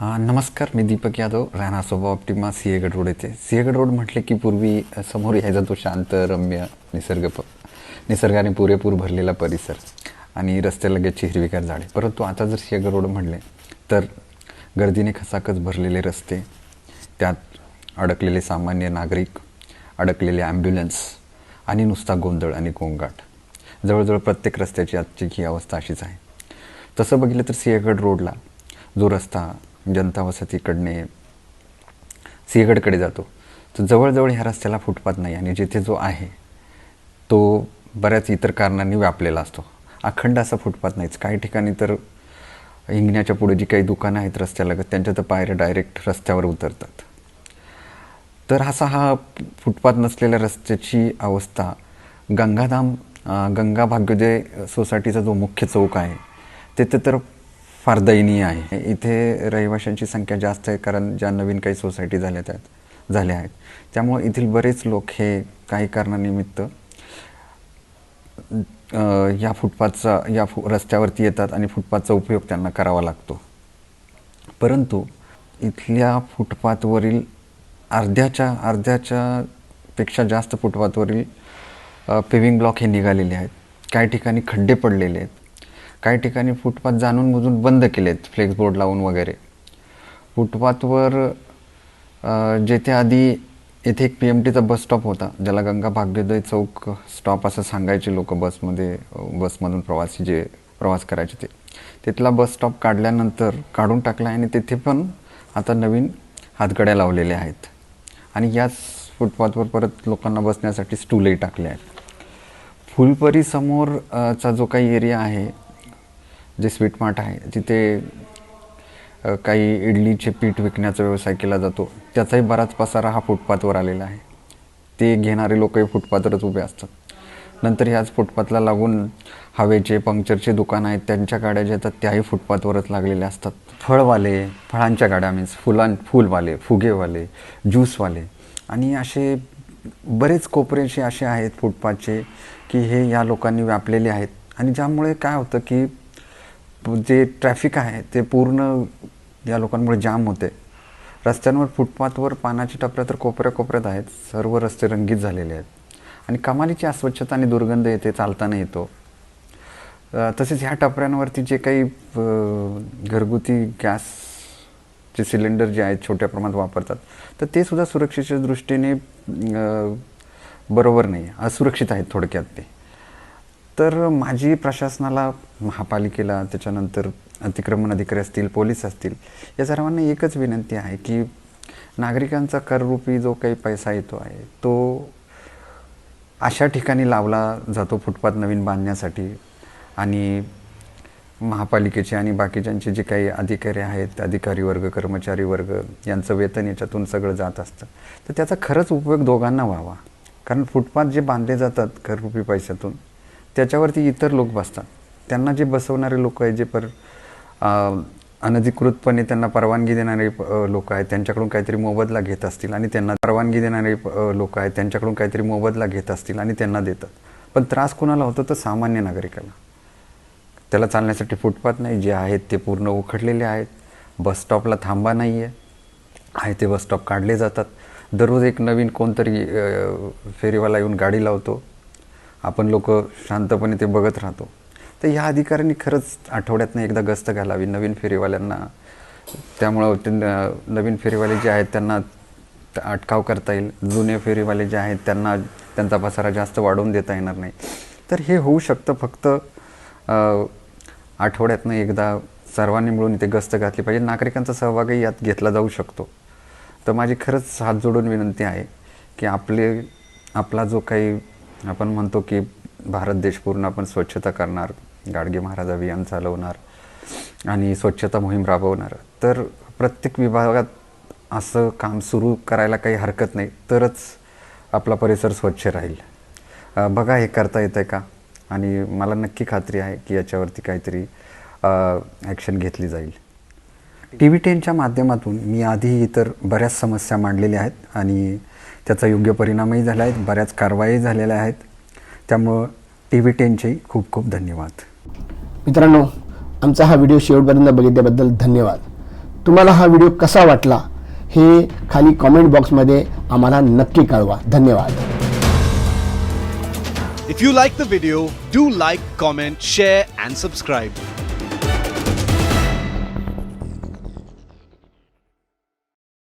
नमस्कार मी दीपक यादव राहणार सोबा optima Sinhagad road येथे. सिंहगड रोड म्हटले की पूर्वी समोर यायचा तो शांत रम्य निसर्ग प निसर्गाने पुरेपूर भरलेला परिसर आणि रस्त्यालगतची हिरवीगार झाडे. परंतु आता जर सिंहगड रोड म्हटले तर गर्दीने खसाखस भरलेले रस्ते त्यात अडकलेले सामान्य नागरिक अडकलेले ॲम्ब्युलन्स आणि नुसता गोंधळ आणि गोंगाट. जवळजवळ प्रत्येक रस्त्याची आजची ही अवस्था अशीच आहे. तसं बघितलं तर सिंहगड रोडला जो रस्ता जनता वसतीकडने सिंहगडकडे जातो. तर जवळजवळ ह्या रस्त्याला फुटपाथ नाही आणि जिथे जो आहे तो बऱ्याच इतर कारणांनी व्यापलेला असतो. अखंड असा फुटपाथ नाहीच काही ठिकाणी तर हिंगण्याच्या पुढे जी काही दुकानं आहेत रस्त्यालगत त्यांच्या तर पायऱ्या डायरेक्ट रस्त्यावर उतरतात. तर असा हा फुटपाथ नसलेल्या रस्त्याची अवस्था गंगाधाम गंगा भाग्योदय सोसायटीचा जो मुख्य चौक आहे तिथे तर फार दयनीय आहे. इथे रहिवाशांची संख्या जास्त आहे कारण ज्या नवीन काही सोसायटी झाल्या त्यात झाल्या आहेत. त्यामुळे येथील बरेच लोक हे काही कारणानिमित्त या फुटपाथचा या फु रस्त्यावरती येतात आणि फुटपाथचा उपयोग त्यांना करावा लागतो. परंतु इथल्या फुटपाथवरील अर्ध्याच्या अर्ध्याच्या पेक्षा जास्त फुटपाथवरील पेविंग ब्लॉक हे निघालेले आहेत. काही ठिकाणी खड्डे पडलेले आहेत. काही ठिकाणी फुटपाथ जाणून बुजून बंद केले आहेत फ्लेक्स बोर्ड लावून वगैरे. फुटपाथवर जेथे आधी येथे एक पी एम टीचा बस स्टॉप होता ज्याला गंगा भागदेदय चौक स्टॉप असं सांगायचे लोक बसमध्ये बसमधून प्रवासी जे प्रवास करायचे ते. तिथला बस स्टॉप काढल्यानंतर काढून टाकला आणि तिथे पण आता नवीन हातगड्या लावलेल्या आहेत. आणि याच फुटपाथवर परत लोकांना बसण्यासाठी स्टूलही टाकले आहेत. फुलपरीसमोरचा जो काही एरिया आहे जे स्वीट मार्ट आहे तिथे काही इडलीचे पीठ विकण्याचा व्यवसाय केला जातो. त्याचाही बराच पसारा हा फुटपाथवर आलेला आहे. ते घेणारे लोकही फुटपाथवरच उभे असतात. नंतर ह्याच फुटपाथला लागून हवेचे पंक्चरचे दुकान आहेत त्यांच्या गाड्या ज्या येतात त्याही फुटपाथवरच लागलेल्या असतात. फळवाले फळांच्या गाड्या मीन्स फुलां फुलवाले फुगेवाले ज्यूसवाले आणि असे बरेच कोपरेचे असे आहेत फुटपाथचे की हे या लोकांनी व्यापलेले आहेत. आणि ज्यामुळे काय होतं की जे ट्रॅफिक आहे ते पूर्ण या लोकांमुळे जाम होते. रस्त्यांवर फुटपाथवर पानाची टपऱ्या तर कोपऱ्या कोपऱ्यात आहेत. सर्व रस्ते रंगीत झालेले आहेत. आणि कमालीची अस्वच्छता आणि दुर्गंध येते चालताना येतो. तसेच ह्या टपऱ्यांवरती जे काही घरगुती गॅसचे सिलेंडर जे आहेत छोट्या प्रमाणात वापरतात तर ते सुद्धा सुरक्षेच्या दृष्टीने बरोबर नाही. असुरक्षित आहेत थोडक्यात ते. तर माझी प्रशासनाला महापालिकेला त्याच्यानंतर अतिक्रमण अधिकारी असतील पोलीस असतील या सर्वांना एकच विनंती आहे की नागरिकांचा कररूपी जो काही पैसा येतो आहे तो अशा ठिकाणी लावला जातो फुटपाथ नवीन बांधण्यासाठी. आणि महापालिकेचे आणि बाकीच्यांचे जे काही अधिकारी आहेत अधिकारी वर्ग कर्मचारी वर्ग यांचं वेतन याच्यातून सगळं जात असतं. तर त्याचा खरंच उपयोग दोघांना व्हावा. कारण फुटपाथ जे बांधले जातात घररुपी पैशातून त्याच्यावरती इतर लोक बसतात. त्यांना जे बसवणारे लोक आहेत जे पर अनधिकृतपणे त्यांना परवानगी देणारे लोक आहेत त्यांच्याकडून काहीतरी मोबदला घेत असतील आणि त्यांना परवानगी देणारे लोक आहेत त्यांच्याकडून काहीतरी मोबदला घेत असतील आणि त्यांना देतात. पण त्रास कोणाला होतो तर सामान्य नागरिकाला. त्याला चालण्यासाठी फुटपाथ नाही जे आहेत ते पूर्ण उखडलेले आहेत. बसस्टॉपला थांबा नाही आहे आहे ते बसस्टॉप काढले जातात. दररोज एक नवीन कोणतरी फेरीवाला येऊन गाडी लावतो. आपण लोक शांतपणे ते बघत राहतो. तर ह्या अधिकाऱ्यांनी खरंच आठवड्यातनं एकदा गस्त घालावी नवीन फेरीवाल्यांना. त्यामुळं ते न- नवीन फेरीवाले जे आहेत त्यांना अटकाव करता येईल. जुने फेरीवाले जे आहेत त्यांना त्यांचा पसारा जास्त वाढवून देता येणार नाही. तर हे होऊ शकतं फक्त आठवड्यातनं एकदा सर्वांनी मिळून इथे गस्त घातली पाहिजे. नागरिकांचा सहभागही यात घेतला जाऊ शकतो. तर माझी खरंच हात जोडून विनंती आहे की आपले आपला जो काही आपण म्हणतो की भारत देश पूर्ण आपण स्वच्छता करणार गाडगे महाराज अभियान चालवणार आणि स्वच्छता मोहीम राबवणार. तर प्रत्येक विभागात असं काम सुरू करायला काही हरकत नाही तरच आपला परिसर स्वच्छ राहील. बघा हे करता येतं आहे का? आणि मला नक्की खात्री आहे की याच्यावरती काहीतरी ॲक्शन घेतली जाईल. टी व्ही टेनच्या माध्यमातून मी आधी इतर बऱ्याच समस्या मांडलेल्या आहेत आणि त्याचा योग्य परिणामही झाला आहे. बऱ्याच कारवाई झालेल्या आहेत. त्यामुळं टी व्ही टेनचे खूप खूप धन्यवाद. मित्रांनो आमचा हा व्हिडिओ शेवटपर्यंत बघितल्याबद्दल धन्यवाद. तुम्हाला हा व्हिडिओ कसा वाटला हे खाली कॉमेंट बॉक्समध्ये आम्हाला नक्की कळवा. धन्यवाद. If you like the video, do like, comment, share, and subscribe.